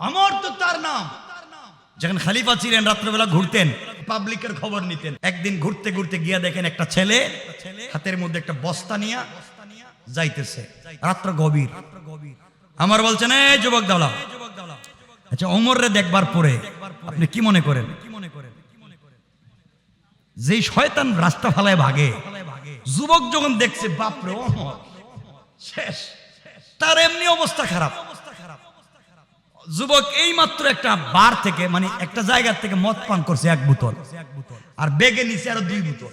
অমর তো তার নাম। যখন খালিফা ছিলেন রাত্রেবেলা ঘুরতেন পাবলিকের খবর নিতেন। একদিন ঘুরতে ঘুরতে গিয়া দেখেন একটা ছেলে হাতের মধ্যে একটা বস্তা নিয়া যাইতেছে। রাত্র গভীর। আমার বলছেন এই যুবক দাওলা আচ্ছা অমররে দেখবার পরে আপনি কি মনে করেন? যেই শয়তান রাস্তা ফালায় ভাগে যুবক যখন দেখছে বাপরে অমর শেষ তার এমনি অবস্থা খারাপ। যুবক এই মাত্র একটা বার থেকে মানে একটা জায়গা থেকে মদ পান করছে এক বোতল। আর বেগে নিচে আরও দুই বোতল।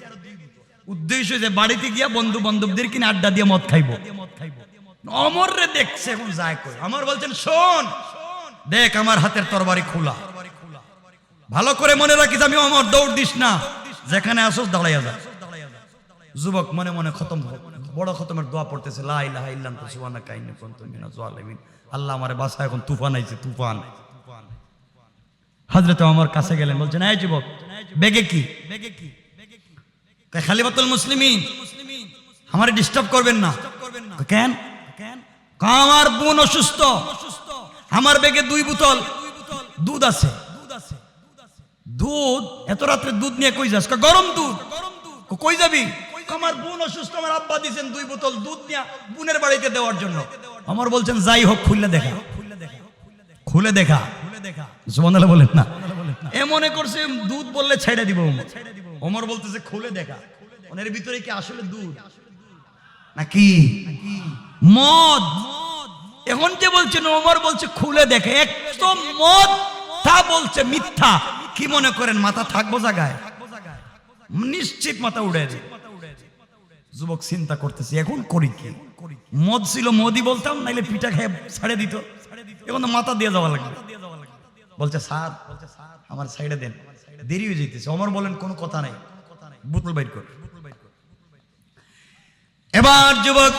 উদ্দেশ্য যে বাড়িতে গিয়া বন্ধু বান্ধবদের কিনে আড্ডা দিয়ে মদ খাইবো। অমর রে দেখছে এখন যায় কই। আমার বলছেন, শোন, দেখ আমার হাতের তরবারি খোলা। ভালো করে মনে রাখিস আমি অমর, দৌড় দিস না। যেখানে আসোস দাঁড়াইয়া যা। যুবক মনে মনে খতম বড় খতমের দোয়া পড়তেছে, লা ইলাহা ইল্লাল্লাহ, সুবহানাকা কুনতু মিনাজ জালিমিন। আল্লাহ আমারে বাসা এখন তুফান আইছে, তুফান। হযরত ওমর কাছে গেলেন, বলছেন, এই যুবক, বেগে কি? বেগে কি কয়, খালিফাতুল মুসলিমিন। আমারে ডিস্টার্ব করবেন না। কেন? আমার বোন অসুস্থ। আমার বেগে দুই বোতল দুধ আছে। দুধ? এত রাত্রে দুধ নিয়ে কই যাস? গরম দুধ। কই যাবি? আমার বোন অসুস্থ, আমার আব্বা দিয়েছেন দুই বোতল দুধ নিয়ে বোনের বাড়িতে দেওয়ার জন্য। আমার বলছেন, যাই হোক খুললে দেখা। খুলে দেখা। বলেন না। এ মনে করছে, দুধ বললে ছেড়ে দিব। বলতেছে, খুলে দেখা। ওনের ভিতরে কি আসলে দুধ? নাকি? মদ। এখন যে বলছেন বলছে, খুলে দেখে। একদম মদ, তা বলছে মিথ্যা। কি মনে করেন, মাথা থাকব জায়গায়? নিশ্চিত মাথা উড়ে যায় যুবক চিন্তা করতেছি, এখন করি কি? মদ ছিল মদি বলতাম, নাইলে পিঠা খেয়ে ছাড়ে দিত। এখন তো মাথা দিয়ে যাওয়া লাগবে। বলছে, স্যার, আমার সাইডে দেন। দেরি হয়ে যেতেছে অমর বলেন, কোনো কথা নাই। বোতল বাইর কর। এবার যুবক,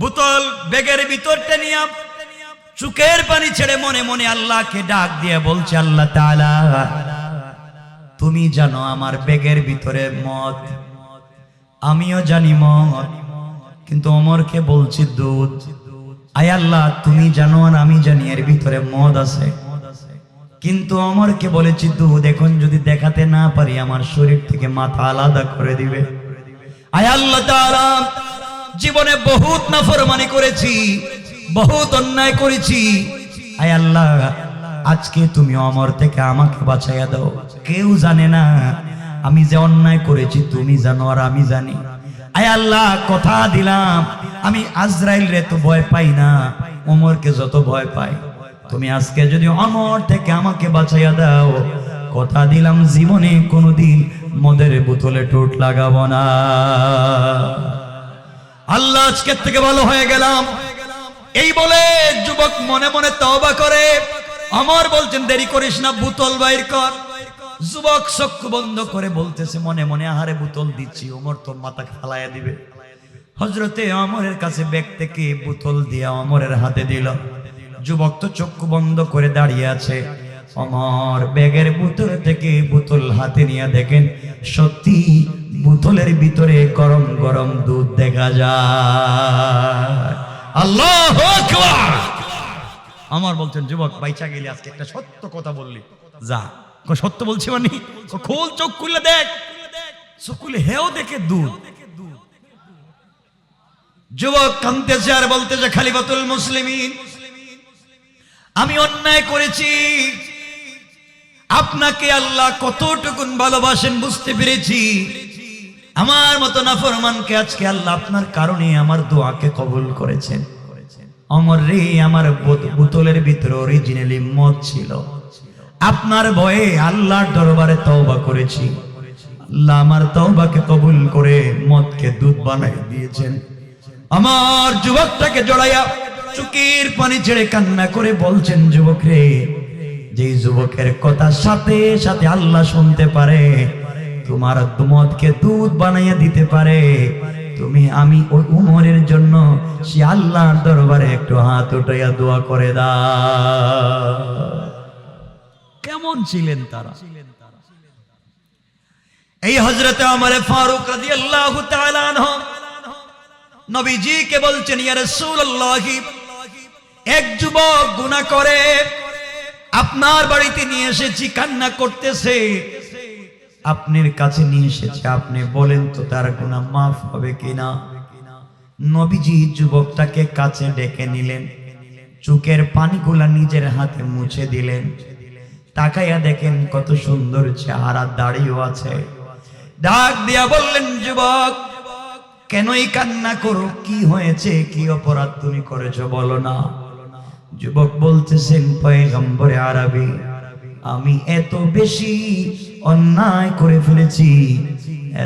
বোতল বেগের ভিতরটা নিয়ে চুকের পানি ছেড়ে মনে মনে আল্লাহকে ডাক দিয়ে বলছে, আল্লাহ তুমি জানো আমার বেগের ভিতরে মদ আমিও জানি মদ, কিন্তু অমরকে বলছি দুধ। আয় আল্লাহ, তুমি জানো আর আমি জানি, এর ভিতরে মদ আছে। কিন্তু অমরকে বলেছি, দুধ এখন যদি দেখাতে না পারি, আমার শরীর থেকে মাথা আলাদা করে দিবে। আয় আল্লাহ জীবনে বহুত নাফরমানি করেছি, বহুত অন্যায় করেছি। আয় আল্লাহ, আজকে তুমি অমর থেকে আমাকে বাঁচাইয়া দাও। কেউ জানে না আমি যে অন্যায় করেছি, তুমি জানো আর আমি জানি। আয় আল্লাহ, কথা দিলাম। আমি আজরাইল রে তো ভয় পাই না, ওমরকে যত ভয় পাই। তুমি আজকে যদি অমর থেকে আমাকে বাঁচাইয়া দাও, কথা দিলাম জীবনে কোনোদিন মদের বোতলে টোট লাগাবো না। আল্লাহ আজকের থেকে ভালো হয়ে গেলাম। এই বলে যুবক মনে মনে তওবা করে আমার বলছেন, দেরি করিস না, বোতল বাইর কর। যুবক চক্ষু বন্ধ করে বলতেছে, মনে মনে আহারে বোতল দিচ্ছি, ওমর তো মাথা ফালাইয়া দিবে। হজরতে অমরের কাছে ব্যাগ থেকে বোতল দিয়া অমরের হাতে দিল। যুবক তো চক্ষু বন্ধ করে দাঁড়িয়ে আছে। অমর ব্যাগের বোতল থেকে বোতল হাতে নিয়ে দেখেন, সত্যি বোতলের ভিতরে গরম গরম দুধ দেখা যায়। আল্লাহ আমার বলছেন, যুবক, বাইচা গেলে আজকে, একটা সত্য কথা বললি। যা। সত্য বলছি মানে? খোল চোখ খুলে দেখ। চোখ খুলে হেও দেখে দুধ যুবক কানতেছে আর বলতেছে, খালিফাতুল মুসলিমিন, আমি অন্যায় করেছি। আপনাকে আল্লাহ কতটুকুন ভালোবাসেন বুঝতে পেরেছি। আমার মতো নাফরমানকে আজকে আল্লাহ আপনার কারণে আমার দোয়াকে কবুল করেছেন। অমর রে, আমার বোত- বোতলের ভিতরে অরিজিনালি মদ ছিল। আপনার ভয়ে আল্লাহর দরবারে তওবা করেছি। আল্লাহ আমার তওবাকে কবুল করে মদকে দুধ বানাই দিয়েছেন। আমার যুবকটাকে জড়াইয়া চুকির পানি ছেড়ে কান্না করে বলছেন, যুবক রে যে যুবকের কথা সাথে সাথে আল্লাহ শুনতে পারে, তোমার মদকে দুধ বানাইয়া দিতে পারে, তুমি আমি ওই উমরের জন্য সে আল্লাহর দরবারে একটু হাত উঠাইয়া দোয়া করে দা কেমন ছিলেন তারা? এই হজরতে আমার ফারুক তাআলা আনহু নবীজি কে বলছেন এক যুবক গুনাহ করে, আপনার বাড়িতে নিয়ে এসেছি, কান্না করতেছে। আপনার কাছে নিয়ে এসেছে, আপনি বলেন তো তার গুণা মাফ হবে কিনা? নবীজি যুবকটাকে কাছে ডেকে নিলেন, চোখের পানিগুলা নিজের হাতে মুছে দিলেন। তাকাইয়া দেখেন কত সুন্দর চেহারা দাড়িও আছে। ডাক দিয়া বললেন, যুবক কেনই কান্না করো? কি হয়েছে? কি অপরাধ তুমি করেছ বলো না। যুবক বলতেছেন, পয়গম্বরে আরবি, আমি এত বেশি অন্যায় করে ফেলেছি,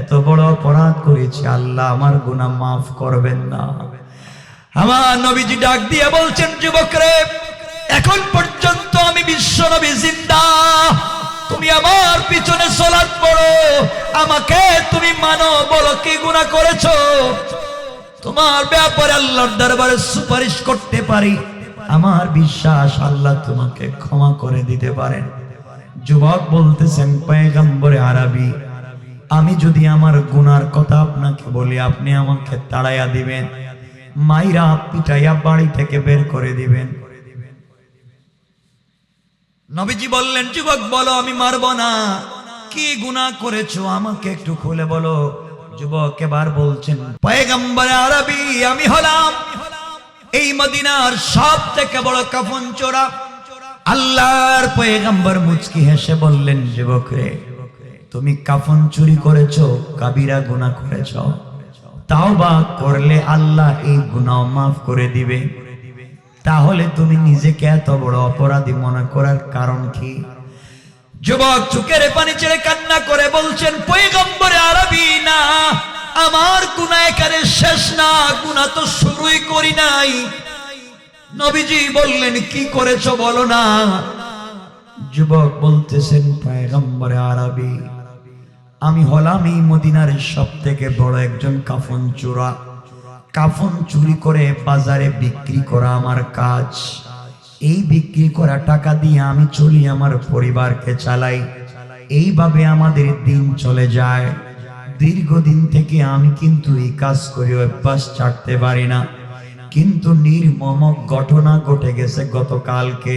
এত বড় অপরাধ করেছি, আল্লাহ আমার গুনাহ মাফ করবেন না। আমার নবীজি ডাক দিয়ে বলছেন, যুবক রে এখন পর্যন্ত আমি বিশ্ব নবী জিন্দা। তুমি আমার পিছনে সলাৎ পড়ো। আমাকে তুমি মানো বলো কি গুনাহ করেছ? তোমার ব্যাপারে আল্লাহর দরবারে সুপারিশ করতে পারি। আমার বিশ্বাস আল্লাহ তোমাকে ক্ষমা করে দিতে পারেন। যুবক বলতেছেন, পয়গম্বরে আরবি, আমি যদি আমার গুনার কথা আপনাকে বলি, আপনি আমাকে তাড়াইয়া দিবেন, মাইরা পিটাইয়া বাড়ি থেকে বের করে দিবেন। নবীজি বললেন, যুবক, বলো, আমি মারব না। কি গুনাহ করেছ? আমাকে একটু খুলে বলো। যুবক এবার বলছেন, পয়গম্বর আরবি, আমি হলাম এই মদিনার সব থেকে বড় কাফন চোরা। আল্লাহর পয়গম্বর মুচকি হেসে বললেন, যুবক রে, তুমি কাফন চুরি করেছ, কাবিরা গুনাহ করেছ। তাও বা করলে আল্লাহ এই গুনাহ মাফ করে দিবে। তাহলে তুমি নিজেকে এত বড় অপরাধী মনে করার কারণ কি? যুবক চুকের পানি ছেড়ে কান্না করে বলছেন, পয়গম্বরে আরবি না, আমার গুনাহ এখানে শেষ না, গুনাহ তো শুরুই করি নাই। নবীজি বললেন, কি করেছ বলো না? যুবক বলতেছেন, পয়গম্বরে আরবি, আমি হলাম এই মদিনার সব থেকে বড় একজন কাফন চোরা। কাফন চুরি করে বাজারে বিক্রি করা আমার কাজ। এই বিক্রি করা টাকা দিয়ে আমি চলি আমার পরিবারকে চালাই। এইভাবে আমাদের দিন চলে যায়। দীর্ঘদিন থেকে আমি কিন্তু এই কাজ করে অভ্যাস ছাড়তে পারি না। কিন্তু নির্মম ঘটনা ঘটে গেছে গতকালকে।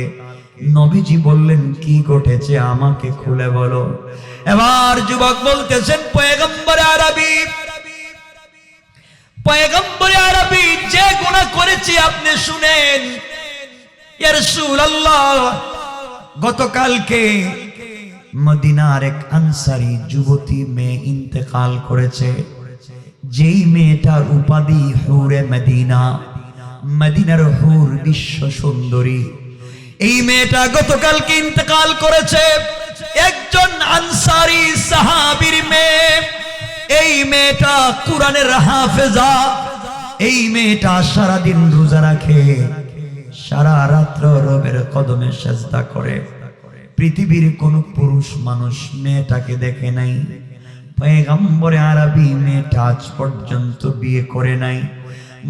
নবীজি বললেন, কি ঘটেছে আমাকে খুলে বলো। এবার যুবক বলতেছেন, পয়গম্বর আরবি পয়গম্বর আরবি যে গুনাহ করেছি আপনি শুনেন। গতকালকে মদিনার এক আনসারী যুবতী মেয়ে ইন্তেকাল করেছে। যেই মেয়েটার উপাধি হুরে মদিনা, মদিনার হুর বিশ্ব সুন্দরী। এই মেয়েটা গতকালকে ইন্তেকাল করেছে। একজন আনসারি সাহাবীর মেয়ে এই মেয়েটা কোরআনের হাফেজা। এই মেয়েটা সারাদিন রোজা রাখে, সারা রাত্র রবের কদমে সেজদা করে। পৃথিবীর কোন পুরুষ মানুষ মেয়েটাকে দেখে নাই, পয়গম্বরে আরবি মেয়েটা আজ পর্যন্ত বিয়ে করে নাই।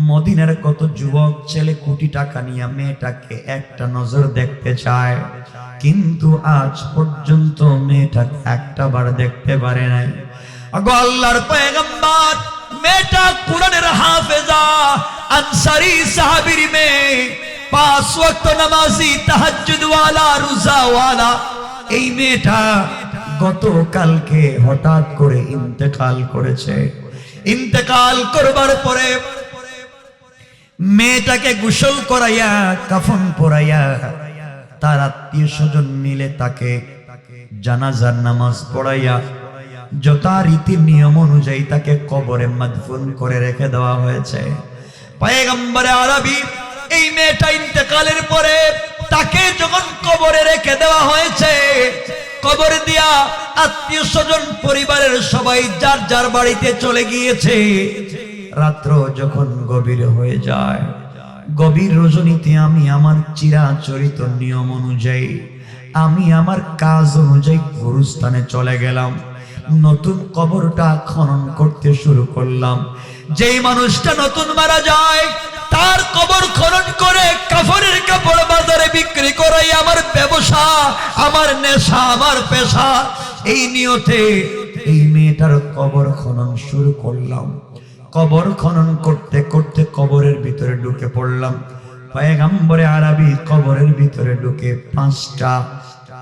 মদিনার কত যুবক ছেলে কোটি টাকা নিয়ে মেয়েটাকে একটা নজর দেখতে চায়, কিন্তু আজ পর্যন্ত মেয়েটাকে একটা বার দেখতে পারে নাই। আগো আল্লাহর পয়গম্বর, মেয়েটা কোরআনের হাফেজা, আনসারি সাহাবীর মেয়ে, পাঁচ ওয়াক্ত নামাজি তাহাজ্জুদ ওয়ালা রোজা ওয়ালা এই মেয়েটা গতকালকে হঠাৎ করে ইন্তেকাল করেছে। ইন্তেকাল করবার পরে মেয়েটাকে গোসল করাইয়া, কাফন পরাইয়া তার আত্মীয় স্বজন মিলে তাকে জানাজার নামাজ পড়াইয়া যথারীতি নিয়ম অনুযায়ী তাকে কবরে মাদফুন করে রেখে দেওয়া হয়েছে। পায়গম্বরে আরবি, এই মেয়েটা ইন্তেকালের পরে তাকে যখন কবরে রেখে দেওয়া হয়েছে, কবর দিয়া আত্মীয় স্বজন, পরিবারের সবাই যার যার বাড়িতে চলে গিয়েছে, রাত্র যখন গভীর হয়ে যায়, গভীর রজনীতে আমি আমার চিরাচরিত নিয়ম অনুযায়ী, আমি আমার কাজ অনুযায়ী গুরুস্থানে চলে গেলাম। নতুন কবরটা খনন করতে শুরু করলাম। যেই মানুষটা নতুন মারা যায়, তার কবর খনন করে কাফরের কাপড় বাজারে বিক্রি করাই আমার ব্যবসা, আমার নেশা, আমার পেশা। এই নিয়তে এই মেয়েটার কবর খনন শুরু করলাম। কবর খনন করতে করতে কবরের ভিতরে ঢুকে পড়লাম। পয়গম্বরে আরবি কবরের ভিতরে ঢুকে পাঁচটা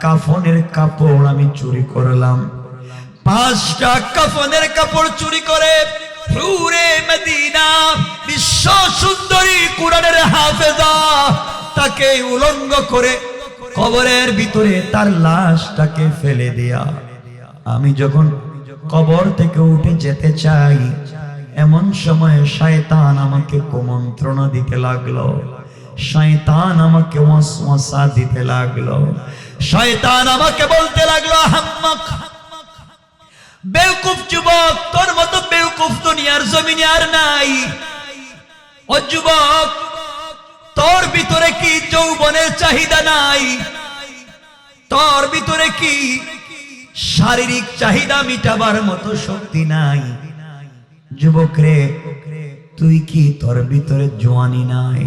কাফনের কাপড় আমি চুরি করলাম। পাঁচটা কাফনের কাপড় চুরি করে হুরে মদিনা, বিশ্ব সুন্দরী কুরআনের হাফেজা, তাকে উলঙ্গ করে কবরের ভিতরে তার লাশটাকে ফেলে দেয়া। আমি যখন কবর থেকে উঠে যেতে চাই, এমন সময় শয়তান আমাকে কুমন্ত্রণা দিতে লাগল। শয়তান আমাকে ওয়াসওয়াসা দিতে লাগল। শয়তান আমাকে বলতে লাগল, হাম্মক বেউকুফ যুবক, তোর মতো বেউকুফ দুনিয়ার জমিনে আর নাই। ও যুবক, তোর ভিতরে কি যৌবনের চাহিদা নাই? তোর ভিতরে কি শারীরিক চাহিদা মিটাবার মতো শক্তি নাই? যুবক রে, তুই কি তোর ভিতরে জোয়ানি নাই?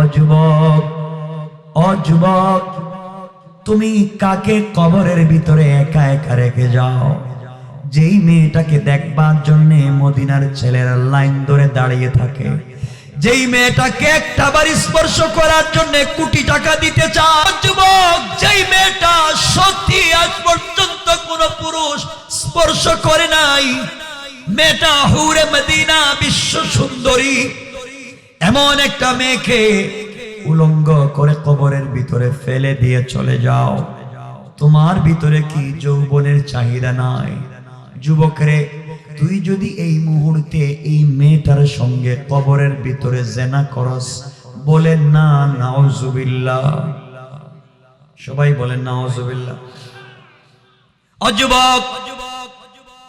অযুবক অযুবক তুমি কাকে কবরের ভিতরে একা একা রেখে যাও? যেই মেয়েটাকে দেখবার জন্য মদিনার ছেলেরা লাইন ধরে দাঁড়িয়ে থাকে। যেই মেয়েটাকে একটা বার স্পর্শ করার জন্য কোটি টাকা দিতে চাও যুবক, যেই মেয়েটা সত্যি আজ পর্যন্ত কোন পুরুষ স্পর্শ করে নাই। মেয়েটা হুরে মদিনা, বিশ্ব সুন্দরী। এমন একটা মেয়েকে উলঙ্গ করে কবরের ভিতরে ফেলে দিয়ে চলে যাও। তোমার ভিতরে কি যৌবনের চাহিদা নাই? যুবকরে, তুই যদি এই মুহূর্তে এই মেয়েটার সঙ্গে কবরের ভিতরে জেনা করস, বলেন না, নাউজুবিল্লাহ। সবাই বলেন, নাউজুবিল্লাহ। অযুবক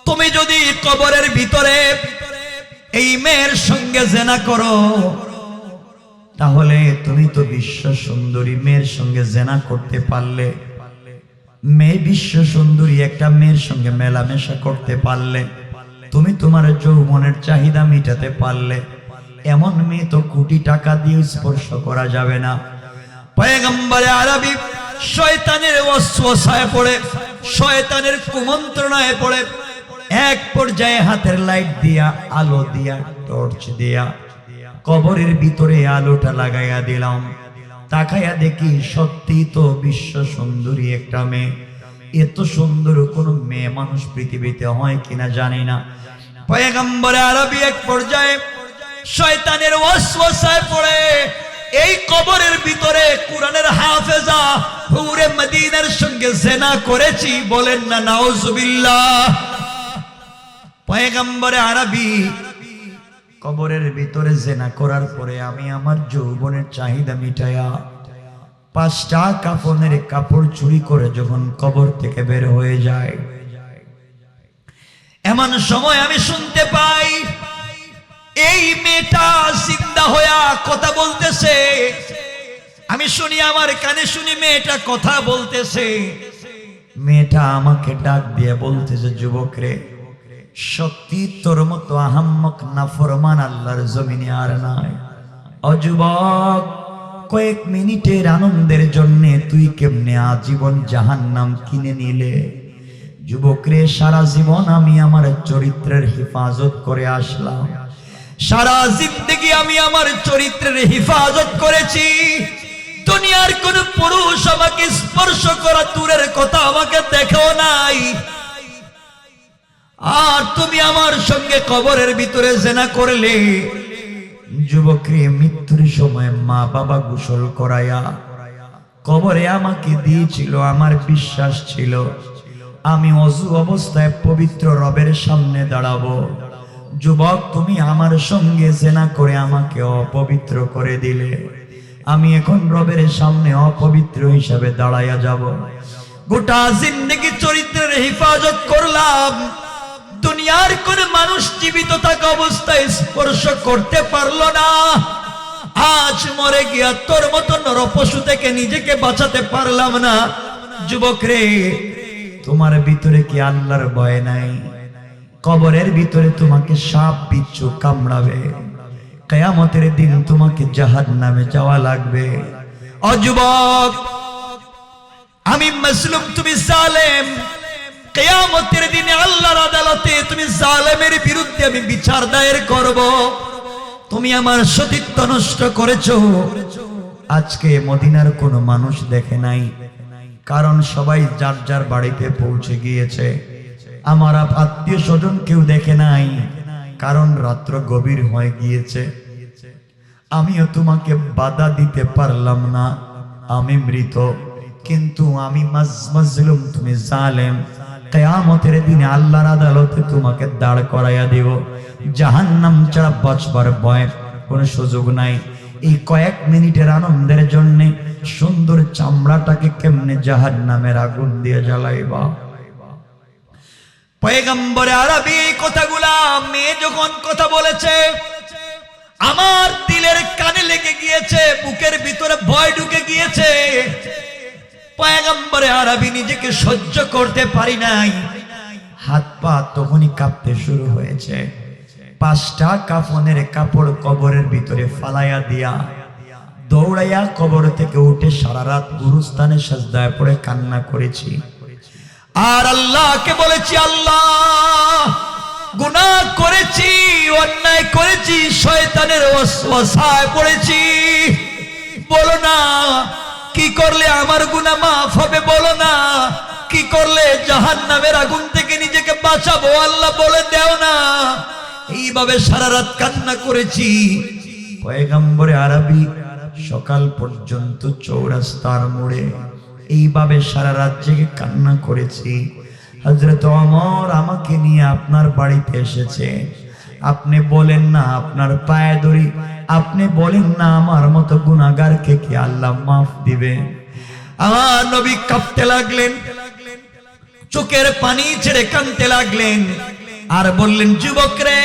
তুমি যদি কবরের ভিতরে এই মেয়ের সঙ্গে জেনা করো, তাহলে তুমি তো বিশ্ব সুন্দরী মেয়ের সঙ্গে জেনা করতে পারলে। মেয়ে বিশ্ব সুন্দরী একটা মেয়ের সঙ্গে মেলামেশা করতে পারলে, তুমি তোমার যৌবনের চাহিদা মিটাতে পারলে, এমন মেয়ে তো কোটি টাকা দিয়ে স্পর্শ করা যাবে না। পয়গম্বরে আরবি শয়তানের ওয়াসওয়াসায় পড়ে, শয়তানের কুমন্ত্রণায় পড়ে, এক পর্যায়ে হাতের লাইট দিয়া, আলো দিয়া, টর্চ দিয়া, কবরের ভিতরে আলোটা লাগাইয়া দিলাম। তাকাইয়া দেখি সত্যি তো বিশ্ব সুন্দরী একটা মেয়ে। এত সুন্দর কোন মেয়ে মানুষ পৃথিবীতে হয় কিনা জানি না। পয়গম্বরে আরবি এক পর্যায়ে শয়তানের ওয়াসওয়াসায় পড়ে। এই কবরের ভিতরে কোরআনের হাফেজা হুরে মদিনার সঙ্গে জেনা করেছি, বলেন না, নাউজুবিল্লাহ। পয়গম্বরে আরবি কবরের ভিতরে জেনা করার পরে আমি আমার যৌবনের চাহিদা মিটায়া পাঁচটা কাপড়ের কাপড় চুরি করে যখন কবর থেকে বের হয়ে যায় এমন সময় আমি শুনতে পাই, এই মেয়েটা জিন্দা হইয়া কথা বলতেছে। আমি শুনি, আমার কানে শুনি মেয়েটা কথা বলতেছে। মেয়েটা আমাকে ডাক দিয়ে বলতেছে, যুবক রে সত্যি তোর মতো আহাম্মক নাফরমান আল্লাহর জমিনে আর নাই। অযুবক কয়েক মিনিটের আনন্দের জন্য তুই কেমনে আজীবন জাহান্নাম কিনে নিলে? যুবকরে, সারা জীবন আমি আমার চরিত্রের হেফাজত করে আসলাম। সারা জিন্দগি আমি আমার চরিত্রের হেফাজত করেছি। দুনিয়ার কোন পুরুষ আমাকে স্পর্শ করা দূরের কথা আমাকে দেখেও নাই। আর তুমি আমার সঙ্গে কবরের ভিতরে জেনা করলে, যুবকরে মৃত্যুর সময় মা বাবা গোসল করায়া, কবরে আমাকে দিয়েছিল, আমার বিশ্বাস ছিল, আমি অজু অবস্থায় পবিত্র রবের সামনে দাঁড়াবো। যুবক, তুমি আমার সঙ্গে জেনা করে আমাকে অপবিত্র করে দিলে। আমি এখন রবের সামনে অপবিত্র হিসাবে দাঁড়াইয়া যাব। গোটা জিন্দগি চরিত্রের হেফাজত করলাম। দুনিয়ার কোন মানুষ জীবিত থাকা অবস্থায় স্পর্শ করতে পারল না। আজ মরে গিয়া তোর মতো নরপশু থেকে নিজেকে বাঁচাতে পারলাম না। যুবক রে, তোমার ভিতরে কি আল্লাহর ভয় নাই? কবরের ভিতরে তোমাকে সাপ, বিচ্ছু কামড়াবে। কেয়ামতের দিন তোমাকে জাহাজ নামে যাওয়া লাগবে। অযুবক আমি মাসলুম, তুমি জালেম। কেয়ামতের দিনে আল্লাহর আদালতে তুমি জালেমের বিরুদ্ধে আমি বিচার দায়ের করব। তুমি আমার সতীত্ব নষ্ট করেছ। আজকে মদিনার কোনো মানুষ দেখে নাই, কারণ সবাই যার যার বাড়িতে পৌঁছে গিয়েছে। আমার আত্মীয় স্বজন কেউ দেখে নাই, কারণ রাত্র গভীর হয়ে গিয়েছে। আমিও তোমাকে বাধা দিতে পারলাম না, আমি মৃত। কিন্তু আমি মাজ- মাজলুম, তুমি জালেম। কেয়ামতের দিনে আল্লাহর আদালতে তোমাকে দাঁড় করাইয়া দেব। জাহান্নাম ছাড়া বাঁচবার ভয় কোনো সুযোগ নাই। এই কয়েক মিনিটের আনন্দের জন্য সুন্দর চামড়াটাকে কেমনে জাহান্নামের আগুন দিয়ে জ্বালাইবা? পয়গম্বরে আরবি এই কথাগুলা মেয়ে যখন কথা বলেছে, আমার দিলের কানে লেগে গিয়েছে, বুকের ভিতরে ভয় ঢুকে গিয়েছে। পয়গম্বরে আরবি নিজেকে সহ্য করতে পারি নাই। হাত পা তখনই কাঁপতে শুরু হয়েছে। পাঁচটা কাফনের কাপড় কবরের ভিতরে ফালাইয়া দিয়া দৌড়াইয়া কবর থেকে উঠে সারা রাত গুরুস্থানে সাজদায় পড়ে কান্না করেছি। আর আল্লাহকে বলেছি, আল্লাহ, গুনাহ করেছি, অন্যায় করেছি, শয়তানের পড়েছি। বলো না কি করলে আমার গুনাহ মাফ হবে বলো না? কি করলে জাহান্নামের আগুন থেকে নিজেকে বাঁচাবো আল্লাহ বলে দেও না। এইভাবে সারা রাত কান্না করেছি। পয়গম্বরে আরবি, সকাল পর্যন্ত চৌরাস্তার মোড়ে এইভাবে সারা রাত জেগে কান্না করেছি। হজরত অমর আমাকে নিয়ে আপনার বাড়িতে এসেছে। আপনি বলেন না আপনার পায়ে ধরি আপনি বলেন না আমার মতো গুনাগারকে কি আল্লাহ মাফ দিবে আমার নবী কাঁপতে লাগলেন, চোখের পানি ছেড়ে কানতে লাগলেন আর বললেন, যুবক রে,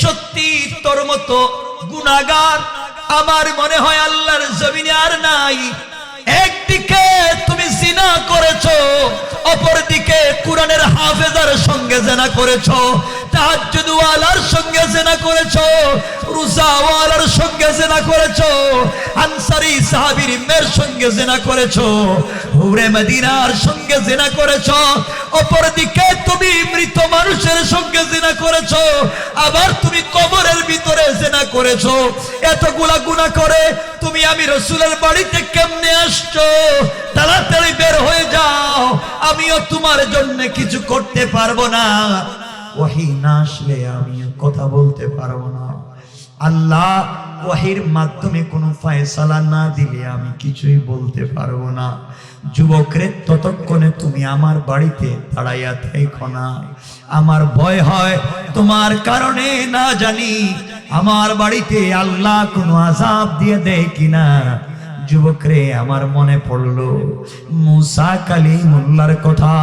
সত্যি তোর মতো গুনাগার আমার মনে হয় আল্লাহর জমিনে আর নাই। একদিকে তুমি জিনা করেছ, অপরদিকে কোরআনের হাফেজার সঙ্গে জেনা করেছ, তাহাজ্জুদওয়ালার সঙ্গে জেনা রুজাওয়ালার সঙ্গে জেনা সাহাবীর মেয়ের সঙ্গে জেনা হুরে মদিনার সঙ্গে জেনা তুমি মৃত মানুষের সঙ্গে জেনা করেছ, আবার তুমি কবরের ভিতরে জেনা করেছ। এতগুলা গুনাহ করে তুমি আমি রসুলের বাড়িতে কেমনে আসছো? তাড়াতাড়ি বের হয়ে যাও। আমিও তোমার জন্য কিছু করতে পারব না। ওয়াহি না আসলে আমিও কথা বলতে পারব না। আল্লাহ ওয়াহির মাধ্যমে কোনো ফয়সালা না দিলে আমি কিছুই বলতে পারব না। যুবকরে, ততক্ষণে তুমি আমার বাড়িতে দাঁড়াইয়া থেকো না। আমার ভয় হয় তোমার কারণে, না জানি আমার বাড়িতে আল্লাহ কোনো আজাব দিয়ে দেয় কিনা। যুবকরে, আমার মনে পড়ল, মুসা কালী মোল্লার কথা।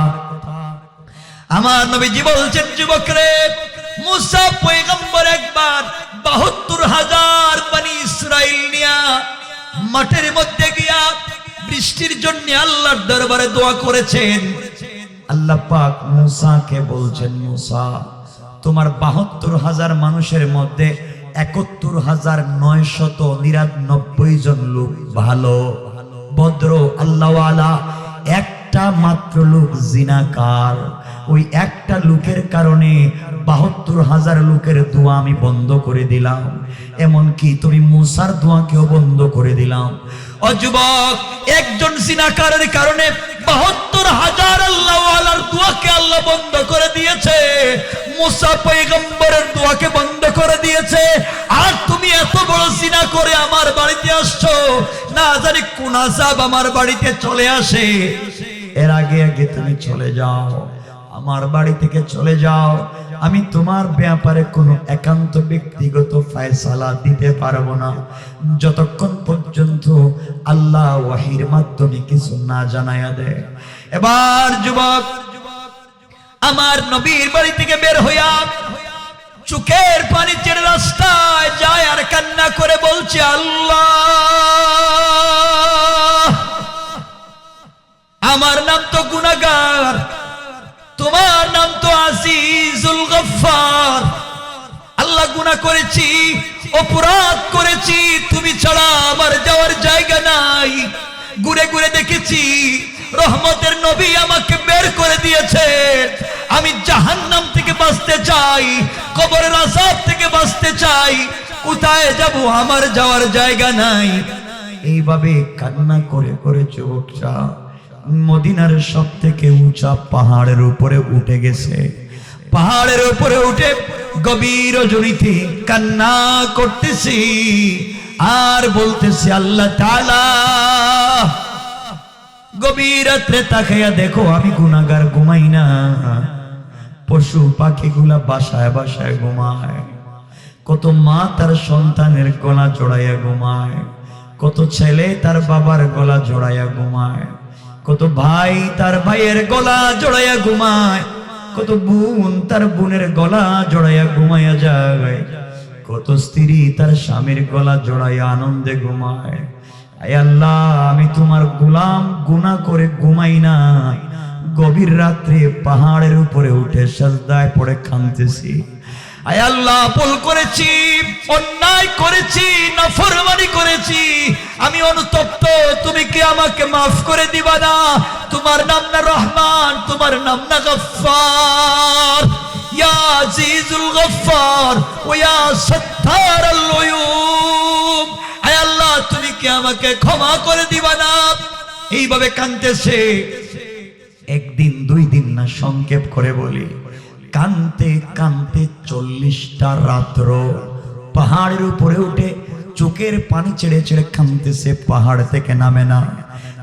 আমার নবীজি বলছেন যুবক রে মুসা পয়গম্বর একবার বাহাত্তর হাজার বানি ইসরাইল নিয়া মাঠের মধ্যে গিয়া বৃষ্টির জন্য আল্লাহর দরবারে দোয়া করেছেন। আল্লাহ পাক মুসাকে বলছেন, মুসা, তোমার বাহাত্তর হাজার মানুষের মধ্যে একাত্তর হাজার নয় শত নিরানব্বই জন লোক ভালো, ভদ্র, আল্লাহওয়ালা, একটা মাত্র লোক জিনাকার। ওই একটা লোকের কারণে বাহাত্তর হাজার লোকের দোয়া আমি বন্ধ করে দিলাম। এমনকি তুমি মুসার দোয়াকেও বন্ধ করে দিলাম। অযুবক একজন জিনাকারের কারণে বাহাত্তর হাজার আল্লাহওয়ালার দোয়াকে আল্লাহ বন্ধ করে দিয়েছে। মুসা পৈগম্বরের দোয়াকে বন্ধ করে দিয়েছে। আর তুমি এত বড় সিনা করে আমার বাড়িতে আসছো, না জানি কোন আজাব আমার বাড়িতে চলে আসে। এর আগে আগে তুমি চলে যাও, আমার বাড়ি থেকে চলে যাও। আমি তোমার ব্যাপারে কোনো একান্ত ব্যক্তিগত ফয়সালা দিতে পারব না। যতক্ষণ পর্যন্ত আল্লাহ ওয়াহির মাধ্যমে কিছু না জানায়া দেয়। এবার যুবক, আমার নবীর বাড়ি থেকে বের হইয়া চোখের পানি ছেড়ে রাস্তায় যায় আর কান্না করে বলছে, আল্লাহ, আমার নাম তো গুনাগার আজিজুল গফফার। আল্লাহ গুনাহ করেছি, অপরাধ করেছি, তুমি ছাড়া আমার যাওয়ার জায়গা নাই। ঘুরে ঘুরে দেখেছি, রহমতের নবী আমাকে বের করে দিয়েছে। আমি জাহান্নাম থেকে বাঁচতে চাই, কবরের থেকে বাঁচতে চাই। কোথায় যাব? আমার যাওয়ার জায়গা নাই। এইভাবে কান্না করে করে যুবকটা মদিনার সব থেকে উঁচা পাহাড়ের উপরে উঠে গেছে। পাহাড়ের উপরে উঠে গভীর জনিতে কান্না করতেছি আর বলতেছি, আল্লাহ তাআলা, গভীর রাত্রে তাকাইয়া দেখো, আমি গুনাগার ঘুমাই না। পশু পাখিগুলা বাসায় বাসায় ঘুমায়। কত মা তার সন্তানের গলা জড়াইয়া ঘুমায়। কত ছেলে তার বাবার গলা জড়াইয়া ঘুমায়। কত ভাই তার ভাইয়ের গলা জড়াইয়া ঘুমায়, কত বোন তার বোনের গলা জড়াইয়া ঘুমাইয়া যায়, কত স্ত্রী তার স্বামীর গলা জড়াইয়া আনন্দে ঘুমায়। আয় আল্লাহ, আমি তোমার গোলাম গুনাহ করে ঘুমাই না গভীর রাত্রে পাহাড়ের উপরে উঠে সাজদায় পড়ে কাঁদতেছি। আয় আল্লাহ করেছি, অন্যায় করেছি, নাফরমানি করেছি। আমি অনুতপ্ত, তুমি কি আমাকে মাফ করে দিবা না? তোমার নাম না রহমান, তোমার নাম না গফফার ইয়া গফফার, ও ইয়া সত্তার তুমি কি আমাকে ক্ষমা করে দিবা না? এইভাবে কাঁদতেছে। একদিন, দুই দিন না, সংক্ষেপ করে বলি। কানতে কানতে চল্লিশটা রাত্র। পাহাড়ের উপরে উঠে চোখের পানি ছেড়ে ছেড়ে কানতেছে পাহাড় থেকে নামে না।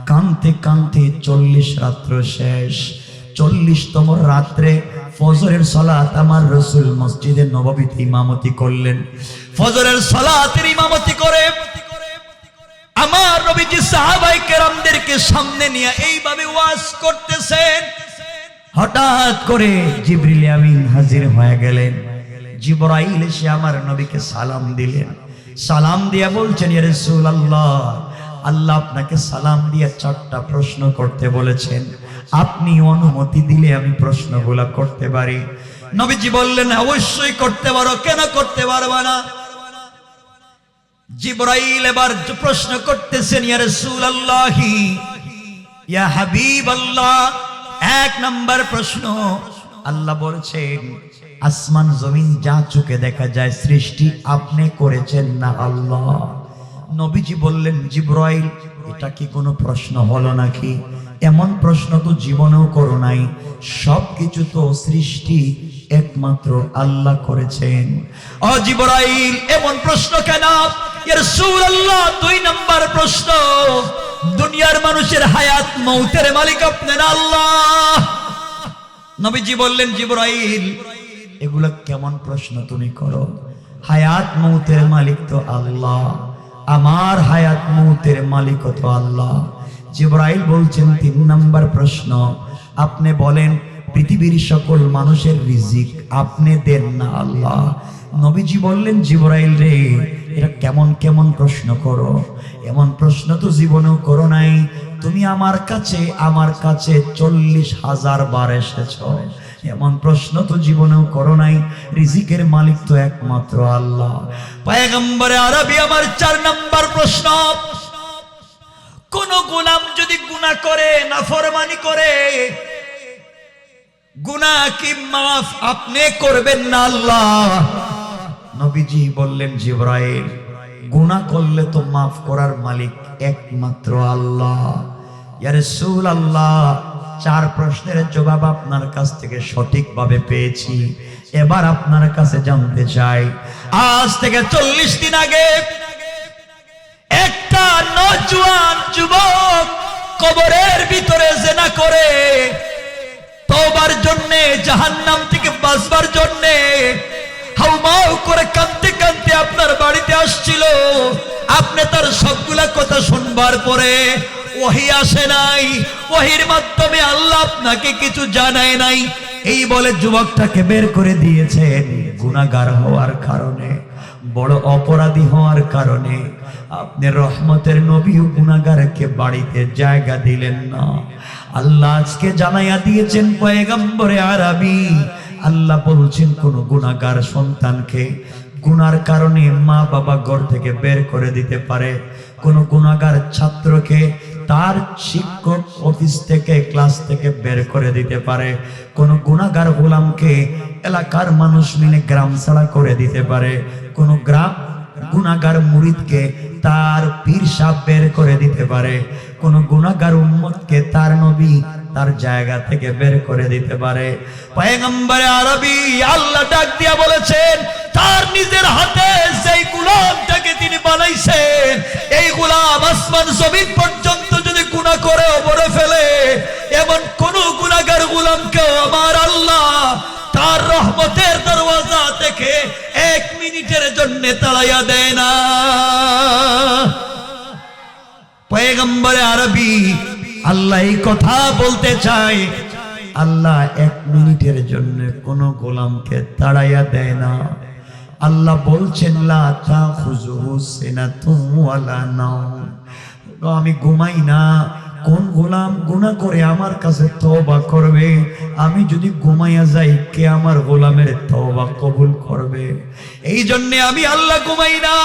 কানতে কানতে চল্লিশ রাত্র শেষ। চল্লিশতম রাত্রে ফজরের সলাত আমার রসুল মসজিদে নববীতে ইমামতি করলেন। ফজরের সলাতের ইমামতি করে আমার নবীজি সাহাবাই কেরামদেরকে সামনে নিয়ে এইভাবে ওয়াজ করতেছেন। হঠাৎ করে জিবরিল আমিন হাজির হয়ে গেলেন। জিবরাইল এসে আমার নবীকে সালাম দিলেন। সালাম দিয়ে বলছেন রাসূলুল্লাহ, আল্লাহ আপনাকে সালাম দিয়ে চারটা প্রশ্ন করতে বলেছেন। আপনি অনুমতি দিলে আমি প্রশ্নগুলো করতে পারি। নবীজি বললেন, অবশ্যই করতে পারো, কেন করতে পারবা না? জিবরাইল এবার প্রশ্ন করতেছেন, ইয়া রাসূলুল্লাহি, ইয়া হাবিবাল্লাহ এক নাম্বার প্রশ্ন। আল্লাহ বলছেন, আসমান, জমিন যা চোখে দেখা যায়, সৃষ্টি আপনি করেছেন না আল্লাহ? নবীজি বললেন, জিব্রাইল, এটা কি কোনো প্রশ্ন হলো নাকি? এমন প্রশ্ন তো জীবনেও করো নাই। সব কিছু তো সৃষ্টি একমাত্র আল্লাহ করেছেন। ও জিব্রাইল, এমন প্রশ্ন কেন? এর সুর আল্লাহ, দুই নাম্বার প্রশ্ন। দুনিয়ার মানুষের হায়াত, মৌতের মালিক আপনার আল্লাহ। নবীজি বললেন, জিব্রাইল, এগুলা কেমন প্রশ্ন তুমি করো? হায়াত, মৌতের মালিক তো আল্লাহ। আমার হায়াত, মৌতের মালিক তো আল্লাহ। জিব্রাইল বলছেন, তিন নাম্বার প্রশ্ন। আপনি বলেন, পৃথিবীর সকল মানুষের রিজিক আপনি দেন না আল্লাহ। নবীজি বললেন, জিব্রাইল রে এটা কেমন কেমন প্রশ্ন করো। এমন প্রশ্ন তো জীবনেও করো নাই। তুমি আমার কাছে আমার কাছে চল্লিশ হাজার বার এসেছ। এমন প্রশ্ন তো জীবনেও করো নাই। রিজিকের মালিক তো একমাত্র আল্লাহ। পায়গম্বরে আরবি আমার চার নাম্বার প্রশ্ন। কোন গোলাম যদি গুনাহ করে না ফরমানি করে গুনাহ কি মাফ আপনি করবেন না আল্লাহ? নবীজি বললেন, জিব্রাইল, গুনাহ করলে তো মাফ করার মালিক একমাত্র আল্লাহ। ইয়া রাসূল আল্লাহ চার প্রশ্নের জবাব আপনার কাছ থেকে সঠিকভাবে পেয়েছি। এবার আপনার কাছে জানতে চাই, আজ থেকে চল্লিশ দিন আগে একটা নজওয়ান যুবক কবরের ভিতরে জেনা করে তোবার জন্যে, জাহান্নাম থেকে বাঁচবার জন্যে, হাউমাউ করে কাঁদতে কাঁদতে আপনার বাড়িতে আসছিল। আপনি তার সবগুলা কথা শুনবার পরে ওহি আসে নাই। ওহির মাধ্যমে আল্লাহ আপনাকে কিছু জানায় নাই। এই বলে যুবকটাকে বের করে দিয়েছেন গুনাগার হওয়ার কারণে, বড় অপরাধী হওয়ার কারণে। আপনি রহমতের নবী ও গুনাগারকে বাড়িতে জায়গা দিলেন না। আল্লাহ আজকে জানাইয়া দিয়েছেন পয়গম্বরে আরবি। আল্লাহ বলছেন, কোন গুনাগার সন্তানকে গুনার কারণে মা বাবা ঘর থেকে বের করে দিতে পারে। কোন গুনাগার ছাত্রকে তার শিক্ষক অফিস থেকে, ক্লাস থেকে বের করে দিতে পারে। কোন গুনাগার গোলামকে এলাকার মানুষ মিলে গ্রাম ছাড়া করে দিতে পারে। কোন গ্রাম গুনাহগার মুরিদকে তার পীর সাহেব বের করে দিতে পারে। কোন গুনাহগার উম্মতকে তার নবী তার জায়গা থেকে বের করে দিতে পারে। পয়গম্বরে আরবি আল্লাহ ডাক দিয়া বলেছেন, তার নিজের হাতে সেই গোলামটাকে তিনি বানাইছেন, এই গোলাম আসমান জমিন পর্যন্ত যদি গুনাহ করে ওপরে ফেলে, এমন কোন গুনাহগার গোলামকে আমার আল্লাহ তার রহমতের দরওয়াজা থেকে এক মিনিটের জন্য তাড়াইয়া দেয় না। পয়গম্বরে আরবি, আল্লাহ এই কথা বলতে চায়। আল্লাহ এক মিনিটের জন্য কোন গোলামকে তাড়াইয়া দেয় না। আল্লাহ বলছেন আমি ঘুমাই না কোন গোলাম গুনাহ করে আমার কাছে তওবা করবে? আমি যদি ঘুমাইয়া যাই, কে আমার গোলামের তওবা কবুল করবে? এই জন্য আমি আল্লাহ ঘুমাই না।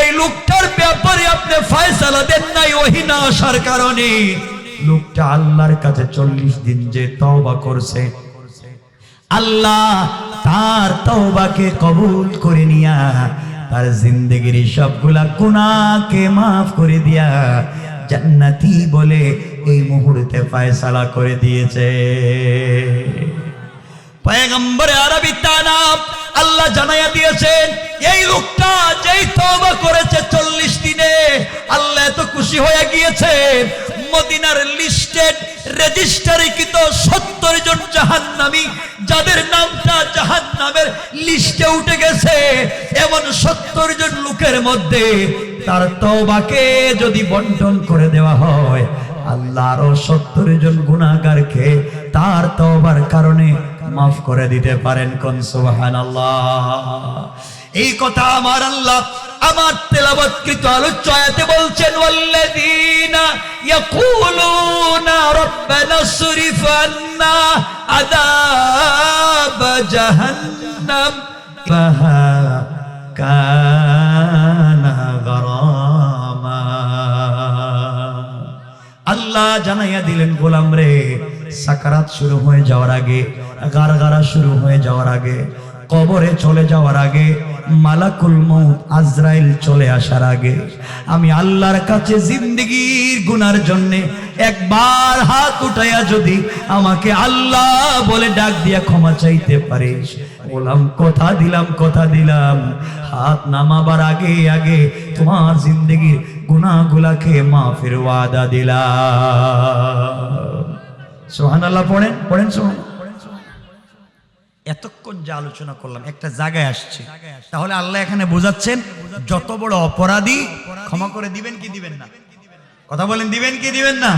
এই লোকটার ব্যাপারে আপনি ফয়সালা দেন নাই, ওহি না আসার কারণে। লোকটা আল্লাহর কাছে চল্লিশ দিন যে তওবা করছে। আল্লাহ তার তওবাকে কবুল করে নিয়া তার জিন্দগির সবগুলা গুনাহকে মাফ করে দিয়া জান্নাতি বলে এই মুহূর্তে ফয়সালা করে দিয়েছে। পয়গম্বরে আরবি তানাম আল্লাহ জানাইয়া দিয়েছেন, এই লোকটা যেই তওবা করেছে চল্লিশ দিনে, আল্লাহ এত খুশি হয়ে গিয়েছে মদিনার লিস্টেড রেজিস্টারিকৃত সত্তর জন জাহান্নামী, যাদের নামটা জাহান্নামের লিস্টে উঠে গেছে, এমন সত্তর জন লোকের মধ্যে তার তওবাকে যদি বন্টন করে দেওয়া হয় আল্লাহ আরও সত্তর জন গুণাগারকে তার তওবার কারণে মাফ করে দিতে পারেন কোন সুবহানাল্লাহ। এই কথা আমার আল্লাহ আমার তেলাবৎকৃত বলছেন ফাহা কানা গরামা। আল্লাহ জানাইয়া দিলেন, গোলাম রে, সাকারাত শুরু হয়ে যাওয়ার আগে, গারগারা শুরু হয়ে যাওয়ার আগে, কবরে চলে যাওয়ার আগে মালাকুল মৌত আজরাইল চলে আসার আগে আমি আল্লাহর কাছে জিন্দগির গুনার জন্য একবার হাত উঠাইয়া যদি আমাকে আল্লাহ বলে ডাক দিয়া ক্ষমা চাইতে পারিস বললাম, কথা দিলাম কথা দিলাম। হাত নামাবার আগে আগে তোমার জিন্দগির গুনাহগুলাকে মাফের ওয়াদা দিলাম। সোহান আল্লাহ পড়েন পড়েন সোহান এতক্ষণ যা আলোচনা করলাম, একটা জায়গায় আসছে। তাহলে আল্লাহ এখানে বোঝাচ্ছেন, যত বড় অপরাধী, ক্ষমা করে দিবেন কি দিবেন না? কথা বলেন, দিবেন কি দিবেন না?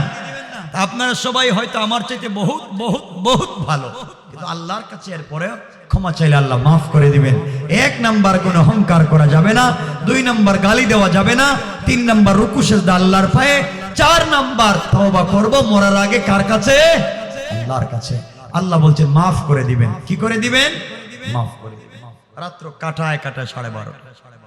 আপনারা সবাই হয়তো আমার চাইতে বহুত বহুত বহুত ভালো। কিন্তু আল্লাহর কাছে এরপরে ক্ষমা চাইলে আল্লাহ মাফ করে দিবেন। এক নাম্বার কোনো অহংকার করা যাবে না, দুই নাম্বার গালি দেওয়া যাবে না, তিন নাম্বার রুকু সেজদা আল্লাহর পায়ে, চার নাম্বার তওবা করব মরার আগে কার কাছে? আল্লাহর কাছে। আল্লাহ বলছে, মাফ করে দিবেন। কি করে দিবেন? মাফ করে দিবেন। রাত্র কাটায় কাটায় সাড়ে বারোটা।